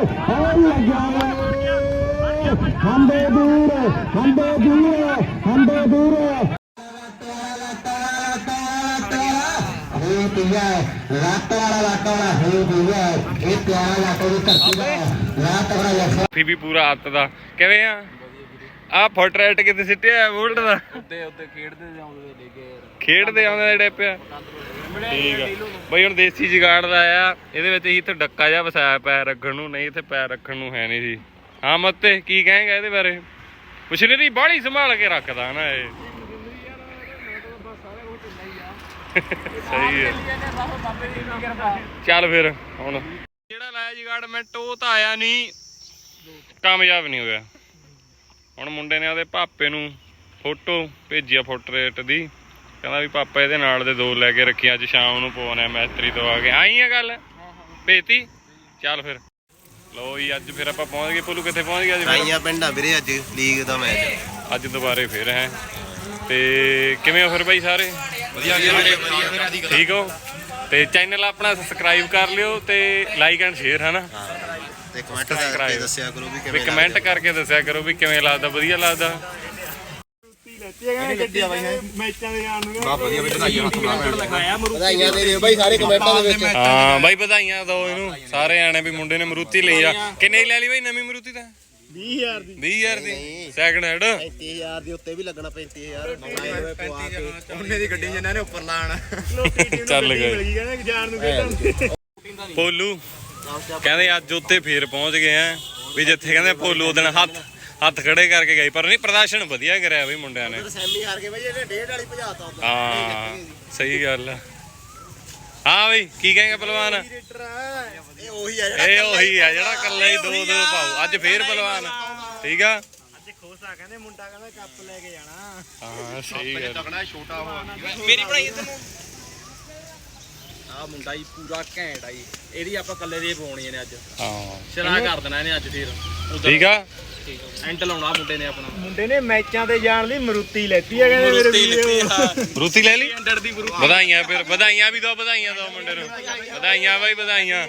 ਓ ਲੱਗਿਆ ਹੰਦੇ ਦੂਰ ਹੰਦੇ ਦੂਰ ਹੰਦੇ ਦੂਰ ਹੋਈ ਪਿਆ ਰਾਤ ਵਾਲਾ ਰਾਤ ਵਾਲਾ ਹੋਈ ਪਿਆ ਇਹ ਪਿਆਰਾ ਲਾਟੋ ਦੀ ਧਰਤੀ ਦਾ ਰਾਤ ਵਾਲਾ ਲੱਖਾ ਫੀ ਵੀ ਪੂਰਾ ਹੱਥ ਦਾ। ਕਿਵੇਂ ਆ? ਆ ਫੁੱਟ ਰੇਟ ਕਿਤੇ ਸਿੱਟਿਆ ਵੋਲਟ ਦਾ? ਉੱਤੇ ਉੱਤੇ ਖੇਡਦੇ ਜਾਉਂਦੇ ਲੈ ਕੇ ਖੇਡਦੇ ਆਉਂਦੇ ਜਿਹੜੇ ਪਿਆ ਠੀਕ ਆ। ਬਈ ਹੁਣ ਦੇਸੀ ਜਗਾੜ ਦਾ ਆ, ਇਹਦੇ ਵਿੱਚ ਹੀ ਤੇ ਡੱਕਾ ਜਿਹਾ ਵਸਾਇਆ ਪੈਰ ਰੱਖਣ ਨੂੰ, ਨਹੀਂ ਇੱਥੇ ਪੈਰ ਰੱਖਣ ਨੂੰ ਹੈ ਨਹੀਂ ਸੀ। ਹਾਂ, ਮੱਤੇ, ਕੀ ਕਹੇਗਾ ਇਹਦੇ ਬਾਰੇ? ਮਸ਼ੀਨਰੀ ਬਾਹਲੀ ਸੰਭਾਲ ਕੇ ਰੱਖਦਾ ਨਾ ਇਹ। ਸਹੀ ਹੈ ਚੱਲ ਫਿਰ, ਹੁਣ। ਜਿਹੜਾ ਲਾਇਆ ਜਗਾੜਮੈਂਟ ਉਹ ਤਾਂ ਆਇਆ ਨਹੀਂ। ਕਾਮਯਾਬ ਨਹੀਂ ਹੋਇਆ। ਹੁਣ ਮੁੰਡੇ ਨੇ ਉਹਦੇ ਪਾਪੇ ਨੂੰ ਫੋਟੋ ਭੇਜਿਆ ਫੋਟਰੇਟ ਦੀ। ਕਹਿੰਦਾ ਵੀ ਪਾਪਾ ਇਹਦੇ ਨਾਲ ਦੇ ਦੋ ਲੈ ਕੇ ਰੱਖੀ ਅੱਜ ਸ਼ਾਮ ਨੂੰ ਪਵਾਉਣਾ ਮੈਸਤਰੀ ਤੋਂ ਆ ਕੇ। ਆਈ ਆ ਗੱਲ? ਭੇਤੀ? ਚੱਲ ਫਿਰ। ਲੋ ਜੀ ਅੱਜ ਫਿਰ ਆਪਾਂ ਪਹੁੰਚ ਗਏ। ਪੁੱਲੂ ਕਿੱਥੇ ਪਹੁੰਚ ਗਿਆ ਜੀ ਫਿਰ? ਆਈਆਂ ਪਿੰਡਾਂ ਵੀਰੇ ਅੱਜ ਲੀਗ ਦਾ ਮੈਚ। ਅੱਜ ਦੁਬਾਰੇ ਫਿਰ ਹੈ। ਤੇ ਕਿਵੇਂ ਹੋ ਫਿਰ ਬਾਈ ਸਾਰੇ? ਵਧੀਆ ਵਧੀਆ ਠੀਕ ਹੋ? ਤੇ ਚੈਨਲ ਆਪਣਾ ਸਬਸਕ੍ਰਾਈਬ ਕਰ ਲਿਓ ਤੇ ਲਾਈਕ ਐਂਡ ਸ਼ੇਅਰ ਹਨਾ? ਤੇ ਕਮੈਂਟ ਕਰਕੇ ਦੱਸਿਆ ਕਰੋ ਵੀ ਵੀ ਕਿਵੇਂ ਕਮੈਂਟ ਕਰਕੇ ਦੱਸਿਆ ਕਰੋ ਵੀ ਕਿਵੇਂ ਲੱਗਦਾ ਵਧੀਆ ਲੱਗਦਾ। ਵਧਾਈਆਂ ਦੇ ਦਿਓ ਬਾਈ ਸਾਰੇ ਕਮੈਂਟਾਂ ਦੇ ਵਿੱਚ। ਹਾਂ ਬਾਈ ਵਧਾਈਆਂ ਦੋ ਇਹਨੂੰ। ਸਾਰੇ ਆਣੇ ਵੀ ਮੁੰਡੇ ਨੇ ਮਰੂਤੀ ਲਈ ਆ। ਕਿੰਨੇ ਦੀ ਲੈ ਲਈ ਬਾਈ ਨਵੀਂ ਮਰੂਤੀ ਤਾਂ? 20000 ਦੀ। 20000 ਦੀ। ਸੈਕੰਡ ਹੈਂਡ 35000 ਦੇ ਉੱਤੇ ਵੀ ਲੱਗਣਾ 35000 9 ਪਵਾ ਕੇ ਉਹਨੇ ਦੀ ਗੱਡੀ ਜਿਨ੍ਹਾਂ ਨੇ ਉੱਪਰ ਲਾਣ। ਚੱਲ ਗਏ। ਪੋਲੂ। ਕਹਿੰਦੇ ਅੱਜ ਉੱਤੇ ਫੇਰ ਪਹੁੰਚ ਗਏ ਆ। ਵੀ ਜਿੱਥੇ ਕਹਿੰਦੇ ਪੋਲੂ ਉਹਦਣ ਹੱਥ ਹੱਥ ਖੜੇ ਕਰਕੇ ਗਏ ਪਰ ਨਹੀਂ ਪ੍ਰਦਰਸ਼ਨ ਵਧੀਆ ਕਰਿਆ ਬਈ ਮੁੰਡਿਆਂ ਨੇ। ਸੈਮੀ ਹਾਰ ਕੇ ਬਾਈ ਇਹਨੇ ਡੇਢ ਵਾਲੀ ਭਜਾਤਾ ਹਾਂ ਸਹੀ ਗੱਲ ਆ। ਹਾਂ ਬਈ ਕੀ ਕਹੇਗਾ ਪਹਿਲਵਾਨ? ਇਹ ਉਹੀ ਆ ਜਿਹੜਾ ਇਹ ਉਹੀ ਆ ਜਿਹੜਾ ਇਕੱਲਾ ਹੀ ਦੋ ਦੋ ਪਾਉ ਅੱਜ ਫੇਰ ਪਹਿਲਵਾਨ। ਠੀਕ ਆ? ਖੋਸਾ ਕਹਿੰਦੇ ਮੁੰਡਾ ਕਹਿੰਦਾ ਕੱਪ ਲੈ ਕੇ ਜਾਣਾ। ਹਾਂ ਸਹੀ ਗੱਲ ਤਕੜਾ ਛੋਟਾ ਹੋ ਮੇਰੀ ਬਣਾਈ ਇਧਰ ਨੂੰ। ਆ ਮੁੰਡਾ ਹੀ ਪੂਰਾ ਘੈਂਟ ਆ ਜੀ। ਇਹਦੀ ਆਪਾਂ ਕੱਲੇ ਦੀ ਪਵਾਉਣੀ ਨੇ ਅੱਜ। ਹਾਂ। ਸ਼ਰਾ ਕਰ ਦੇਣਾ ਇਹਨੇ ਅੱਜ ਫਿਰ। ਠੀਕ ਆ? ਐਂਡ ਲਾਉਣਾ ਮੁੰਡੇ ਨੇ ਆਪਣਾ। ਮੁੰਡੇ ਨੇ ਮੈਚਾਂ ਤੇ ਜਾਣ ਲਈ ਮਰੂਤੀ ਲੈਤੀ ਆ ਕਹਿੰਦੇ ਮੇਰੇ ਵੀਡੀਓ ਰੂਤੀ ਲੈ ਲਈ? 100 ਦੀ ਮਰੂਤੀ। ਵਧਾਈਆਂ ਫਿਰ ਵਧਾਈਆਂ ਵੀ ਦੋ ਵਧਾਈਆਂ ਦੋ ਮੁੰਡੇ ਨੂੰ। ਵਧਾਈਆਂ ਬਾਈ ਵਧਾਈਆਂ।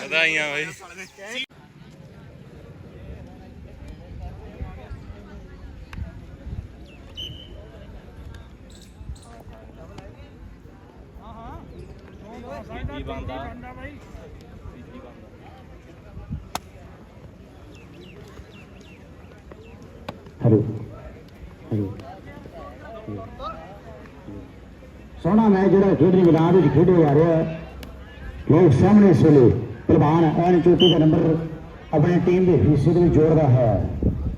ਵਧਾਈਆਂ ਬਾਈ। ਕੀ ਬੰਦਾ ਹਲੋ। ਹਲੋ। ਸੋਹਣਾ ਮੈਚ ਜਿਹੜਾ ਖੇਡਣੀ ਮੈਦਾਨ ਵਿੱਚ ਖੇਡਿਆ ਜਾ ਰਿਹਾ ਹੈ। ਲੋਕ ਸਾਹਮਣੇ ਇਸ ਪਹਿਲਵਾਨ ਐਨ ਚੋਟੀ ਦਾ ਨੰਬਰ ਆਪਣੀ ਟੀਮ ਦੇ ਹਿੱਸੇ ਦੇ ਵਿੱਚ ਜੋੜਦਾ ਹੈ।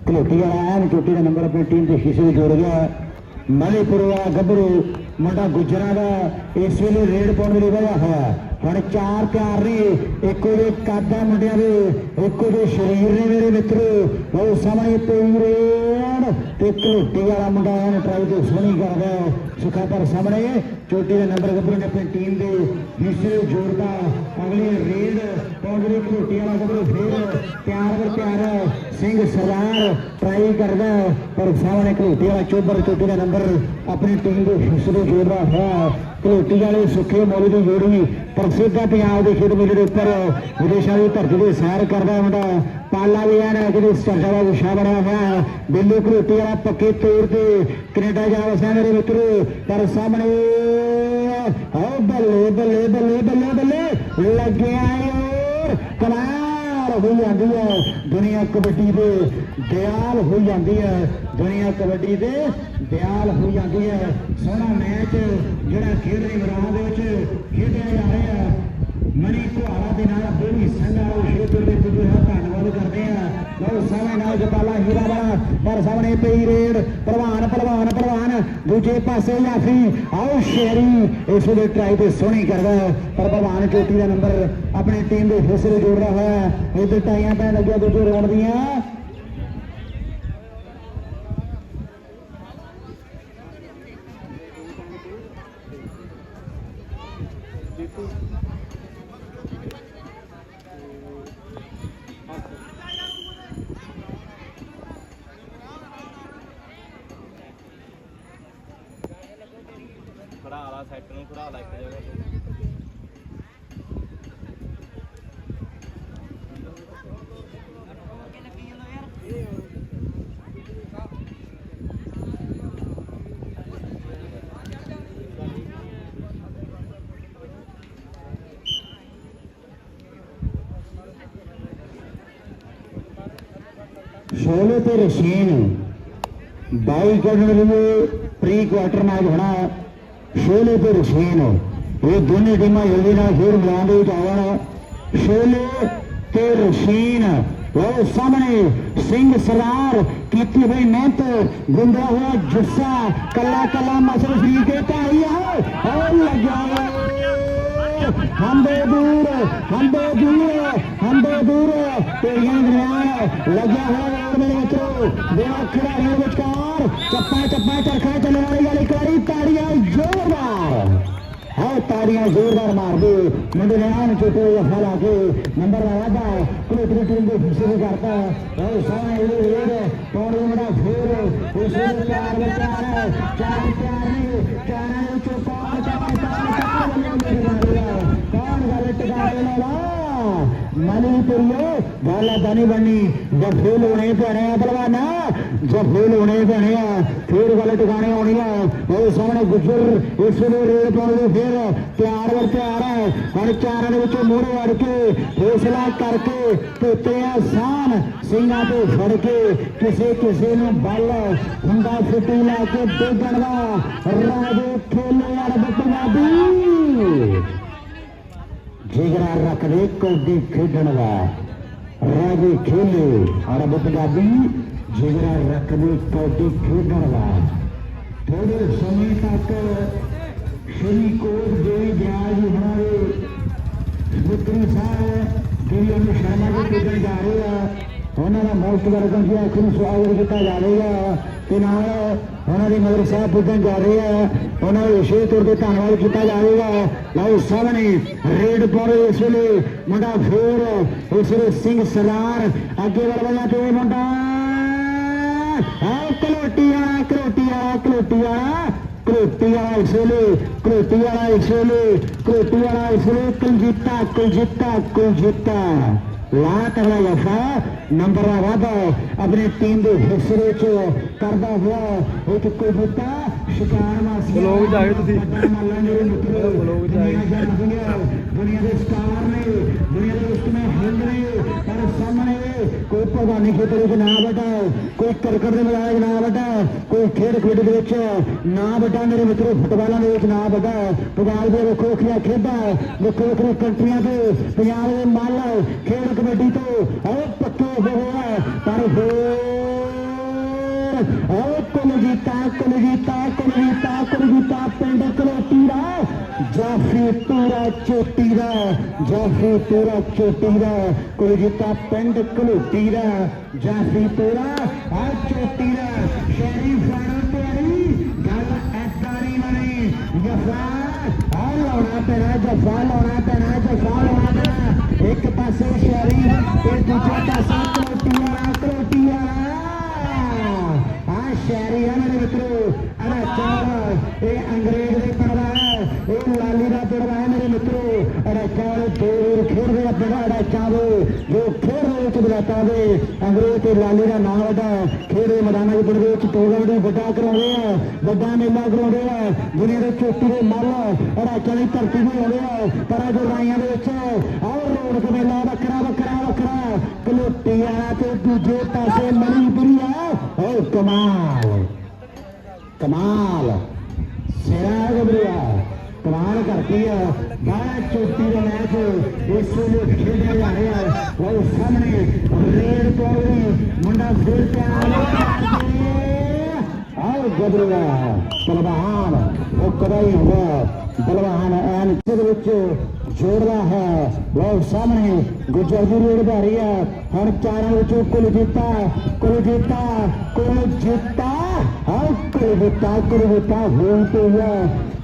ਕਲੋਟੀ ਵਾਲਾ ਐਨ ਚੋਟੀ ਦਾ ਨੰਬਰ ਆਪਣੀ ਟੀਮ ਦੇ ਹਿੱਸੇ ਵਿੱਚ ਜੋੜ ਗਿਆ ਮਲੀਪੁਰ ਵਾਲਾ ਗੱਭਰੂ ਮੁੰਡਾ ਗੁਜਰਾਂ ਦਾ ਇਸ ਵੇਲੇ ਰੇਡ ਪਾਉਣ ਦੇ ਲਈ ਵਧਿਆ ਹੋਇਆ ਹੁਣ ਚਾਰ ਪਿਆਰ ਨੇ, ਇੱਕੋ ਦੇ ਕਾਦਾ ਮੁੰਡਿਆਂ ਦੇ, ਇੱਕੋ ਦੇ ਸਰੀਰ ਨੇ ਮੇਰੇ ਮਿੱਤਰੋ। ਉਹ ਸਾਹਮਣੇ ਪਈ ਰੇਡ ਤੇ ਕਲੋਟੀ ਵਾਲਾ ਮੁੰਡਾ ਐਨ ਟਰਾਈ ਤੇ ਸੋਹਣੀ ਕਰਦਾ ਹੈ। ਸੁੱਖਾ ਸਾਹਮਣੇ ਚੋਟੀ ਦੇ ਨੰਬਰ ਗੱਭਰੂ ਨੇ ਆਪਣੀ ਟੀਮ ਦੇ ਹਿੱਸੇ ਜੋੜਦਾ ਅਗਲੀ ਰੇਡ ਪਾਉਣ ਦੇ ਲਈ ਵਾਲਾ ਗੱਭਰੂ ਫੇਰ ਪਿਆਰ ਵਰ ਪਿਆਰ ਸਿੰਘ ਸਰਦਾਰ ਟਰਾਈ ਕਰਦਾ ਹੈ, ਪਰ ਸਾਹਮਣੇ ਘਲੋਟੀ ਵਾਲਾ ਚੋਬਰ ਚੋਟੀ ਦਾ ਨੰਬਰ ਆਪਣੀ ਟੀਮ ਦੇ ਹਿੱਸੇ ਨੂੰ ਜੋੜਦਾ ਹੈ। ਘਲੋਟੀ ਵਾਲੇ ਸੁੱਖੇ ਮੌਲੀ ਦੀ ਜੋੜੀ ਪ੍ਰਸਿੱਧ ਪੰਜਾਬ ਦੇ ਖੇਡ ਮੇਲੇ ਦੇ ਉੱਪਰ ਵਿਦੇਸ਼ਾਂ ਦੀ ਧਰਤੀ ਦੇ ਸੈਰ ਕਰਦਾ ਮੁੰਡਾ ਪਾਲਾ ਵੀ ਹੈ ਨਾ ਜਿਹਦੇ ਚਰਚਾ ਦਾ ਵਿਸ਼ਾ ਬਣਿਆ ਹੋਇਆ ਹੈ। ਬਿੱਲੂ ਘਲੋਟੀ ਵਾਲਾ ਪੱਕੇ ਤੌਰ ਤੇ ਕੈਨੇਡਾ ਜਾ ਵਸਿਆ ਮੇਰੇ ਮਿੱਤਰੋ ਪਰ ਸਾਹਮਣੇ ਓ ਬੱਲੇ ਬੱਲੇ ਬੱਲੇ ਬੱਲੇ ਬੱਲੇ, ਲੱਗਿਆ ਓ ਕਮਾਲ ਹੋ ਜਾਂਦੀ ਹੈ ਦੁਨੀਆ ਕਬੱਡੀ ਦੇ, ਦਿਆਲ ਹੋ ਜਾਂਦੀ ਹੈ ਦੁਨੀਆ ਕਬੱਡੀ ਦੇ, ਦਿਆਲ ਹੋ ਜਾਂਦੀ ਹੈ। ਸੋਹਣਾ ਮੈਚ ਜਿਹੜਾ ਖੇਡ ਰਹੇ ਮੈਦਾਨ ਦੇ ਵਿੱਚ ਖੇਡਿਆ ਜਾ ਰਿਹਾ ਮਨੀ ਮਣੀ ਦੇ ਨਾਲ ਬੋਲੀ ਸੰਘਾ ਉਹ ਖੇਤਰ ਦੇ ਪੁੱਜੇ ਹਾਂ ਧੰਨਵਾਦ ਕਰਦੇ ਆ ਲਓ ਨਾਲ ਜਪਾਲਾ ਹੀਰਾ ਵਾਲਾ, ਪਰ ਸਾਹਮਣੇ ਪਈ ਰੇਡ। ਪਹਿਲਵਾਨ ਪਹਿਲਵਾਨ ਪਹਿਲਵਾਨ ਦੂਜੇ ਪਾਸੇ ਜਾਫੀ। ਆਓ ਸ਼ੇਰੀ, ਇਸ ਵੇਲੇ ਟਰਾਈ ਤੇ ਸੋਹਣੀ ਕਰਦਾ ਪਰ ਪਹਿਲਵਾਨ ਚੋਟੀ ਦਾ ਨੰਬਰ ਆਪਣੀ ਟੀਮ ਦੇ ਹਿੱਸੇ ਨੂੰ ਜੋੜਦਾ ਹੋਇਆ ਇਧਰ ਟਾਈਆਂ ਪੈਣ ਲੱਗਿਆ ਦੂਜੇ ਰੌਂਡ ਦੀਆਂ। ਖੜਾ ਵਾਲਾ ਸੈੱਟ ਨੂੰ ਖੜਾ ਲਾ ਇੱਕ ਜਗ੍ਹਾ ਤੇ ਸ਼ੋਲੇ ਤੇ ਰਸ਼ੀਨ ਬਾਈ ਕਰਨ ਲਈ ਪ੍ਰੀ ਕੁਆਟਰ ਮੈਚ ਹੋਣਾ ਸ਼ੋਲੇ ਤੇ ਰਸ਼ੀਨ ਇਹ ਦੋਨੇ ਟੀਮਾਂ ਜਲਦੀ ਨਾਲ ਫਿਰ ਮੈਦਾਨ ਦੇ ਵਿੱਚ ਆਉਣ। ਸ਼ੋਲੇ ਤੇ ਰਸ਼ੀਨ ਉਹ ਸਾਹਮਣੇ ਸਿੰਘ ਸਰਦਾਰ ਕੀਤੀ ਹੋਈ ਮਿਹਨਤ ਗੁੰਦਾ ਹੋਇਆ ਜੁੱਸਾ ਕੱਲਾ ਕੱਲਾ ਮਸਲ ਫਰੀ ਕੇ ਢਾਈ ਆ। ਉਹ ਲੱਗਿਆ ਹੰਦੇ ਦੂਰ ਹੰਦੇ ਦੂਰ ਹੰਦੇ ਦੂਰ ਤੇਰੀਆਂ ਦਰਮਿਆਨ ਲੱਗਿਆ ਹੋਇਆ ਰੋਡ ਮੇਰੇ ਮਿੱਤਰੋ ਦੋਹਾਂ ਖਿਡਾਰੀਆਂ ਵਿਚਕਾਰ ਚੱਪਾ ਚੱਪਾ ਚਰਖਾ ਚੱਲਣ ਵਾਲੀ ਵਾਲੀ ਕਰੀ ਤਾੜੀਆਂ ਜ਼ੋਰਦਾਰ ਹੈ ਤਾੜੀਆਂ ਜ਼ੋਰਦਾਰ ਮਾਰਦੇ ਮੁੰਡੇ ਨੇ ਆਨ ਚੁੱਕੇ ਜਫਾ ਲਾ ਕੇ ਨੰਬਰ ਦਾ ਵਾਧਾ ਕੋਈ ਤਰੀ ਟੀਮ ਦੇ ਹਿੱਸੇ ਕਰਤਾ ਹੈ ਸਾਹਮਣੇ ਇਹ ਰੇਡ ਪੌੜੀ ਮੁੰਡਾ ਫੇਰ ਉਸ ਦੇ ਚਾਰ ਵਿੱਚ ਚਾਰ ਹੈ ਚਾਰ ਚਾਰ ਨੇ ਚਾਰਾਂ ਦੇ ਵਿੱਚੋਂ ਕੌਣ ਚੱਪਾ ਚੱਪਾ ਕੌਣ ਨਹੀਂ ਬਣਨੀ ਜੱਫੇ ਲਾਉਣੇ ਪੈਣੇ ਆ ਪਹਿਲਵਾਨਾ ਜੱਫੇ ਲਾਉਣੇ ਪੈਣੇ ਆ ਫੇਰ ਗੱਲ ਟਿਕਾਣੇ ਆਉਣੀ ਆ ਉਹ ਸਾਹਮਣੇ ਗੁੱਜਰ ਇਸ ਵੇਲੇ ਰੇਡ ਪਾਉਣ ਦੇ ਫੇਰ ਤਿਆਰ ਵਰ ਤਿਆਰ ਹੈ ਹੁਣ ਚਾਰਾਂ ਦੇ ਵਿੱਚੋਂ ਮੋਹਰੇ ਵੜ ਕੇ ਫੈਸਲਾ ਕਰਕੇ ਧੋਤੇ ਆ ਸਾਨ ਸਿੰਘਾਂ ਤੇ ਫੜ ਕੇ ਕਿਸੇ ਕਿਸੇ ਨੂੰ ਬਲ ਹੁੰਦਾ ਫਿੱਟੀ ਲਾ ਕੇ ਡੇਗਣ ਦਾ ਰਾਜੇ ਖੇਲੇ ਅਰਬ ਪੰਜਾਬੀ ਜਿਗਰਾ ਰੱਖਦੇ ਕੌਡੀ ਖੇਡਣ ਦਾ। ਰਾਜੇ ਖੇਲੇ, ਅਰਬ ਪੰਜਾਬੀ, ਜਿਗਰਾ ਰੱਖਦੇ ਕੌਡੀ ਖੇਡਣ ਦਾ। ਥੋੜੇ ਸਮੇਂ ਤੱਕ ਸ਼੍ਰੀ ਕੋਟ ਦੇ ਵਿਆਜ ਹਮਾਰੇ ਮਿੱਤਰੀ ਸਾਹਿਬ ਜਿਹੜੀ ਅਨੁ ਸ਼ਰਮਾ ਜਾ ਰਹੇ ਆ। ਉਹਨਾਂ ਦਾ ਮੋਸਟ ਵੈਲਕਮ ਜੀ ਆਖਰ ਨੂੰ ਸਵਾਗਤ ਕੀਤਾ ਜਾਵੇਗਾ ਤੇ ਨਾਲ ਉਹਨਾਂ ਦੇ ਮਦਰ ਸਾਹਿਬ ਪੁੱਜਣ ਜਾ ਰਹੇ ਆ ਉਹਨਾਂ ਦੇ ਵਿਸ਼ੇਸ਼ ਤੌਰ ਤੇ ਧੰਨਵਾਦ ਕੀਤਾ ਜਾਵੇਗਾ ਲਓ ਸਾਹਮਣੇ ਰੇਡ ਪਰ ਇਸ ਵੇਲੇ ਮੁੰਡਾ ਫੇਰ, ਇਸ ਵੇਲੇ ਸਿੰਘ ਸਲਾਰ ਅੱਗੇ ਵੜਦਾ ਤੇ ਮੁੰਡਾ। ਆ ਕਲੋਟੀ ਵਾਲਾ ਕਲੋਟੀ ਵਾਲਾ ਵਾਲਾ ਇਸ ਵੇਲੇ, ਕਲੋਟੀ ਵਾਲਾ ਇਸ ਵੇਲੇ, ਕਲੋਟੀ ਵਾਲਾ ਇਸ ਵੇਲੇ ਕੁਲਜੀਤਾ ਕੁਲਜੀਤਾ ਕੁਲਜੀਤਾ। ਲਾ ਤਗੜਾ ਵਫਾ ਨੰਬਰ ਦਾ ਵਾਧਾ ਆਪਣੀ ਟੀਮ ਦੇ ਹਿੱਸੇ ਵਿੱਚ ਕਰਦਾ ਹੋਇਆ ਇੱਕ ਕੁਲਜੀਤਾ ਸ਼ਿਕਾਰ ਵਾਸੀ ਬਲੌਗ 'ਚ ਆਏ ਤੁਸੀਂ। ਬਲੌਗ। ਦੁਨੀਆ ਦੇ ਸਟਾਰ ਨੇ ਦੁਨੀਆ ਦੇ ਉਸ में ਹਿੰਦ ਨੇ ਪਰ ਸਾਹਮਣੇ ਕੋਈ ਭਗਵਾਨੀ ਖੇਤਰ ਵਿੱਚ ਨਾ ਬਟਾ ਕੋਈ ਕ੍ਰਿਕਟ ਦੇ ਮੈਦਾਨ ਵਿੱਚ ਨਾ ਬਟਾ ਕੋਈ ਖੇਡ ਖੇਡ ਦੇ ਵਿੱਚ ਨਾ ਬਟਾ ਮੇਰੇ ਮਿੱਤਰੋ, ਫੁੱਟਬਾਲਾਂ ਦੇ ਵਿੱਚ ਨਾ ਬਟਾ ਪੰਜਾਬ ਦੇ ਵੱਖੋ ਵੱਖਰੀਆਂ ਖੇਡਾਂ, ਵੱਖੋ ਵੱਖਰੀਆਂ ਕੰਟਰੀਆਂ ਤੋਂ, ਪੰਜਾਬ ਦੇ ਮਾਲ ਖੇਡ ਕਮੇਟੀ ਤੋਂ ਆਓ ਪੱਕੇ ਹੋਏ ਪਰ ਹੋਰ ਆਓ ਕੁਲਜੀਤਾ ਕੁਲਜੀਤਾ ਕੁਲਜੀਤਾ ਕੁਲਜੀਤਾ ਪਿੰਡ ਕਲੋਟੀ ਦਾ ਜਾਫੀ ਪੂਰਾ ਚੋਟੀ ਦਾ ਜਾਫੀ ਪੂਰਾ ਚੋਟੀ ਦਾ ਕੁਲਜੀਤਾ ਪਿੰਡ ਕਲੋਟੀ ਦਾ ਜਾਫੀ ਪੂਰਾ ਆ ਚੋਟੀ ਦਾ। ਸ਼ਹਿਰੀ ਫਾਰਮ ਤਿਆਰੀ ਗੱਲ ਐਦਾਂ ਨਹੀਂ ਬਣੀ। ਜਫਾ ਆ ਲਾਉਣਾ ਪੈਣਾ ਜਫਾ ਲਾਉਣਾ ਪੈਣਾ ਜਫਾ ਲਾਉਣਾ ਪੈਣਾ ਇੱਕ ਪਾਸੇ ਸ਼ਹਿਰੀ ਤੇ ਦੂਜੇ ਪਾਸੇ ਕਲੋਟੀ ਵਾਲਾ ਕਲੋਟੀ ਵਾਲਾ। ਆ ਸ਼ਹਿਰੀ ਆ ਮੇਰੇ ਮਿੱਤਰੋ ਅਰੇ ਚਾਰ ਇਹ ਅੰਗਰੇਜ਼ ਅੰਗਰੇਜ਼ ਤੇ ਲਾਲੀ ਦਾ ਨਾਮ ਵੱਡਾ ਖੇਡੇ ਮੈਦਾਨਾਂ ਦੇ ਪੜਦੇ ਵਿੱਚ ਟੂਰਨਾਮੈਂਟ ਵੀ ਵੱਡਾ ਕਰਾਉਂਦੇ ਆ। ਵੱਡਾ ਮੇਲਾ ਕਰਾਉਂਦੇ ਆ। ਦੁਨੀਆ ਦੇ ਚੋਟੀ ਦੇ ਮੱਲ ਅਰੇ ਦੀ ਧਰਤੀ ਵੀ ਆਉਂਦੇ ਆ। ਪਰ ਜੋ ਰਾਈਆਂ ਦੇ ਵਿੱਚ ਆਹ ਰੌਣਕ ਮੇਲਾ ਵੱਖਰਾ ਵੱਖਰਾ ਵੱਖਰਾ। ਕਲੋਟੀ ਵਾਲਾ ਤੇ ਦੂਜੇ ਪਾਸੇ ਮਣੀਪੁਰੀ ਆ ਓ ਕਮਾਲ। ਕਮਾਲ। ਸਿਰਾ ਗਬਰਿਆ ਕਮਾਲ ਕਰਤੀ ਆ। ਬਾਹਰ ਚੋਟੀ ਦਾ ਮੈਚ ਇਸ ਵੇਲੇ ਖੇਡਿਆ ਜਾ ਰਿਹਾ ਉਹ ਸਾਹਮਣੇ ਰੇਡ ਪੌੜੀ ਮੁੰਡਾ ਫੇਰ ਪਿਆ ਆਓ ਗਬਰਿਆ ਪਲਵਾਨ ਉਹ ਕਦਾਈ ਹੋਗਾ ਬਲਵਾਨ ਐਨ ਦੇ ਵਿੱਚ ਜੋੜਦਾ ਹੈ ਉਹ ਸਾਹਮਣੇ ਗੁਜਰ ਦੀ ਰੇਡ ਦਾ ਰਹੀ ਹੈ ਹੁਣ ਚਾਰਾਂ ਵਿੱਚੋਂ ਕੁਲ ਜਿੱਤਾ ਕੁਲ ਜਿੱਤਾ ਕੁਲ ਜਿੱਤਾ ਹਾਂ ਕੁਲ ਜਿੱਤਾ ਕੁਲ ਜਿੱਤਾ ਹੋਈ ਤੇ ਹੈ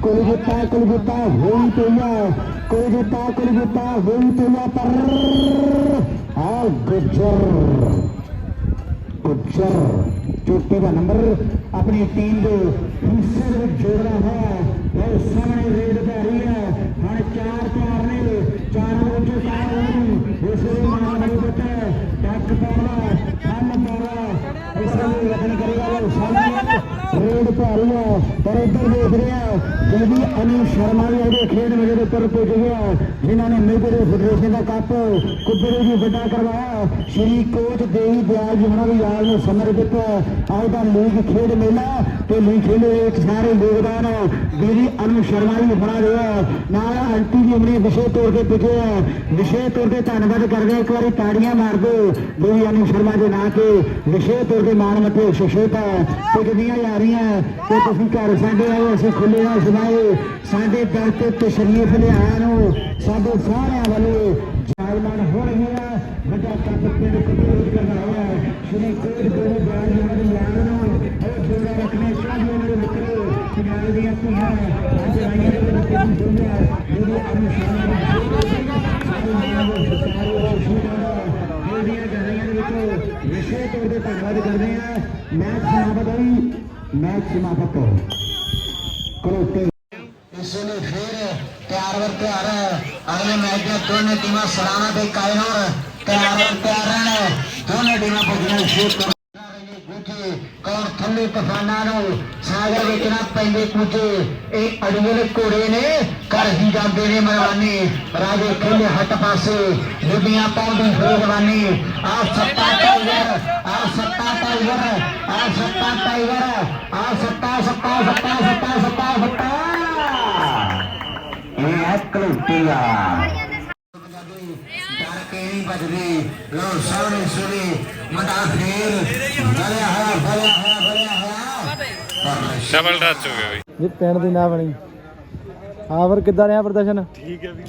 ਕੁਲ ਜਿੱਤਾ ਕੁਲ ਜਿੱਤਾ ਹੋਈ ਤੇ ਹੈ ਕੁਲ ਜਿੱਤਾ ਕੁਲ ਜਿੱਤਾ ਹੋਈ ਤੇ ਹੈ ਪਰ ਆ ਗੁਜਰ ਗੁੱਜਰ ਚੋਟੀ ਦਾ ਨੰਬਰ ਆਪਣੀ ਟੀਮ ਦੇ ਹਿੱਸੇ ਦੇ ਵਿੱਚ ਜੋੜਦਾ ਹੈ। ਬਹੁਤ ਸਾਹਮਣੇ ਰੇਡ ਪੈ ਰਹੀ ਹੈ। ਹੁਣ ਚਾਰ ਚਾਰ ਨੇ ਚਾਰ ਵਿੱਚ ਚਾਰ ਹੋਣ ਇਸ ਦੇ ਨਾਲ ਨਹੀਂ ਪਤਾ ਟੱਕ ਪਾਉਣਾ ਕੰਮ ਪਾਉਣਾ ਇਸ ਨੂੰ ਰੱਖਣ ਕਰੇਗਾ ਉਹ ਸਾਹਮਣੇ ਰੇਡ ਭਾਰੀ ਹੈ ਪਰ ਇੱਧਰ ਦੇਖ ਰਿਹਾ ਜਿਹਦੀ ਅਨੂ ਸ਼ਰਮਾ ਵੀ ਉਹਦੇ ਖੇਡ ਮੇਲੇ ਦੇ ਉੱਪਰ ਪੁੱਜ ਗਿਆ ਜਿਨ੍ਹਾਂ ਨੇ ਮੇਜਰ ਫੈਡਰੇਸ਼ਨ ਦਾ ਕੱਪ ਕੁੱਬੜੇ ਦੀ ਵੱਡਾ ਕਰਵਾਇਆ। ਸ਼੍ਰੀ ਕੋਚ ਦੇਵੀ ਦਿਆਲ ਜੀ ਉਹਨਾਂ ਦੀ ਯਾਦ ਨੂੰ ਸਮਰਪਿਤ ਅੱਜ ਦਾ ਲੀਗ ਖੇਡ ਮੇਲਾ ਤੇ ਲੀਗ ਵਿੱਚ ਸਾਰੇ ਯੋਗਦਾਨ ਦੀਦੀ ਅਨੂ ਸ਼ਰਮਾ ਜੀ ਬਣਾ ਰਿਹਾ ਨਾਲ ਆਂਟੀ ਜੀ ਆਪਣੇ ਵਿਸ਼ੇ ਤੌਰ ਤੇ ਪੁੱਜੇ ਵਿਸ਼ੇ ਤੌਰ ਤੇ ਧੰਨਵਾਦ ਕਰਦੇ ਇੱਕ ਵਾਰੀ ਤਾੜੀਆਂ ਮਾਰ ਦਿਓ ਦੇਵੀ ਅਨੂ ਸ਼ਰਮਾ ਦੇ ਨਾਂ ਤੇ। ਵਿਸ਼ੇ ਤੌਰ ਤੇ ਮਾਣ ਮੱਤੇ ਸ਼ਖਸੀਅਤਾਂ ਪੁੱਜਦੀਆਂ ਜਾ ਰਹੀਆਂ। ਤੇ ਤੁਸੀਂ ਘਰ ਸਾਡੇ ਆਓ, ਅਸੀਂ ਖੁੱਲੇ ਨਾਲ ਸੁਣਾਏ ਸਾਡੇ ਦਰ ਤੇ ਤਸ਼ਰੀਫ ਲਿਆਇਆ ਨੂੰ ਸਾਡੇ ਸਾਰਿਆਂ ਵੱਲੋਂ ਜਾਇਮਾਨ ਹੋ ਰਹੇ ਆ ਵੱਡਾ ਕੱਪ ਪਿੰਡ ਕਪੂਰ ਕਰਨਾ ਹੋਇਆ। ਸ਼੍ਰੀ ਕੋਟ ਗੁਰੂ ਬਿਆਨ ਜੀ ਦੀ ਯਾਦ ਨੂੰ ਉਹ ਜੋੜਾ ਰੱਖਣੇ ਚਾਹੀਏ ਮੇਰੇ ਮਿੱਤਰੋ ਕਿਨਾਰੇ ਦੀਆਂ ਧੀਆਂ ਅੱਜ ਆਈਆਂ ਨੇ ਮੇਰੇ ਕੋਲ ਦੁਨੀਆ ਜਿਹੜੀ ਅਨੁਸ਼ਾਨ ਸਾਰੇ ਮਾਨਵ ਸਾਰੇ ਉਹ ਸ਼ੂਟਾਂ ਜਿਹੜੀਆਂ ਗਾਈਆਂ ਦੇ ਵਿੱਚ ਵਿਸ਼ੇ ਤੌਰ ਤੇ ਧੰਨਵਾਦ ਕਰਦੇ ਆ ਮੈਚ ਸਮਾਪਤ ਹੋਈ ਮੈਚ ਸਮਾਪਤ ਕਰੋ ਇਸ ਵੇਲੇ ਫਿਰ ਤਿਆਰ ਵਰ ਤਿਆਰ ਹੈ ਅਗਲੇ ਮੈਚ ਦੇ ਦੋਨੇ ਟੀਮਾਂ ਸਲਾਨਾ ਤੇ ਕਾਇਨੋਰ ਤਿਆਰ ਵਰ ਤਿਆਰ ਰਹਿਣ ਦੋਨੇ ਟੀਮਾਂ ਪੁੱਜੀਆਂ ਸ਼ੇਕ ਥੱਲੇ ਤੂਫਾਨਾਂ ਨੂੰ ਸਾਗਰ ਵਿੱਚ ਨਾ ਪੈਂਦੇ ਕੁਝੇ ਇਹ ਅੜੀਅਲ ਘੋੜੇ ਨੇ ਕਰ ਹੀ ਜਾਂਦੇ ਨੇ ਮਰਵਾਨੀ ਰਾਜੇ ਖੇਲੇ ਹੱਟ ਪਾਸੇ ਦੁਨੀਆ ਪਾਉਂਦੀ ਫੇਰਵਾਨੀ। ਆ ਸੱਤਾ ਟਾਈਗਰ ਆ ਸੱਤਾ ਟਾਈਗਰ ਆ ਸੱਤਾ ਟਾਈਗਰ ਆ ਸੱਤਾ ਸੱਤਾ ਸੱਤਾ ਸੱਤਾ ਸੱਤਾ ਸੱਤਾ। ਇਹ ਹੈ ਕਲੂਟੀਆ। ਡਰ ਕੇ ਨਹੀਂ ਬਚਦੀ ਲੋ ਸਾਹਮਣੇ ਸੁਣੀ। ਡਬਲ ਟੱਚ ਹੋ ਗਿਆ ਬਈ। ਜੇ ਪਿੰਡ ਦੀ ਨਾ ਬਣੀ। ਹਾਂ ਫਿਰ ਕਿੱਦਾਂ ਰਿਹਾ ਪ੍ਰਦਰਸ਼ਨ? ਠੀਕ ਹੈ ਵੀ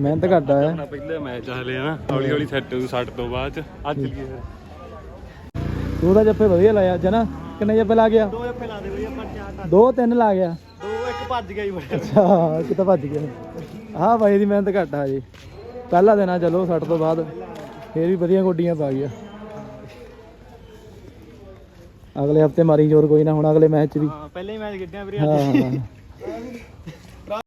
ਮਿਹਨਤ ਘੱਟ ਆਇਆ ਆਪਣਾ ਪਹਿਲਾ ਮੈਚ ਹਲੇ ਨਾ ਹੌਲੀ ਹੌਲੀ ਸੈੱਟ ਹੋ ਸੱਟ ਤੋਂ ਬਾਅਦ। ਚ ਅੱਜ ਚੱਲੀਏ ਫਿਰ। ਤੂੰ ਤਾਂ ਜੱਫੇ ਵਧੀਆ ਲਾਇਆ ਜਨਾ ਕਿੰਨੇ ਜੱਫੇ ਲਾ ਗਿਆ? ਦੋ ਜੱਫੇ ਲਾ ਦੇ ਬਈ ਆਪਾਂ ਚਾਰ ਦੋ ਤਿੰਨ ਲਾ ਗਿਆ। ਦੋ ਇੱਕ ਭੱਜ ਗਿਆ ਹੀ ਬੜਾ। ਅੱਛਾ ਕਿਤੇ ਭੱਜ ਗਿਆ। ਆਹ ਬਾਈ ਦੀ ਮਿਹਨਤ ਘੱਟ ਆ ਜੀ ਪਹਿਲਾ ਦਿਨ ਆ ਚਲੋ 60 ਤੋਂ ਬਾਅਦ। ਫੇਰ ਵੀ ਵਧੀਆ ਗੋਡੀਆਂ ਪਾ ਗਿਆ ਅਗਲੇ ਹਫ਼ਤੇ ਮਾਰੀ ਜ਼ੋਰ ਕੋਈ ਨਾ ਹੁਣ ਅਗਲੇ ਮੈਚ 'ਚ ਵੀ ਪਹਿਲੇ ਹੀ ਮੈਚ ਖੇਡਿਆ ਵੀਰੇ ਹਾਂ ਹਾਂ।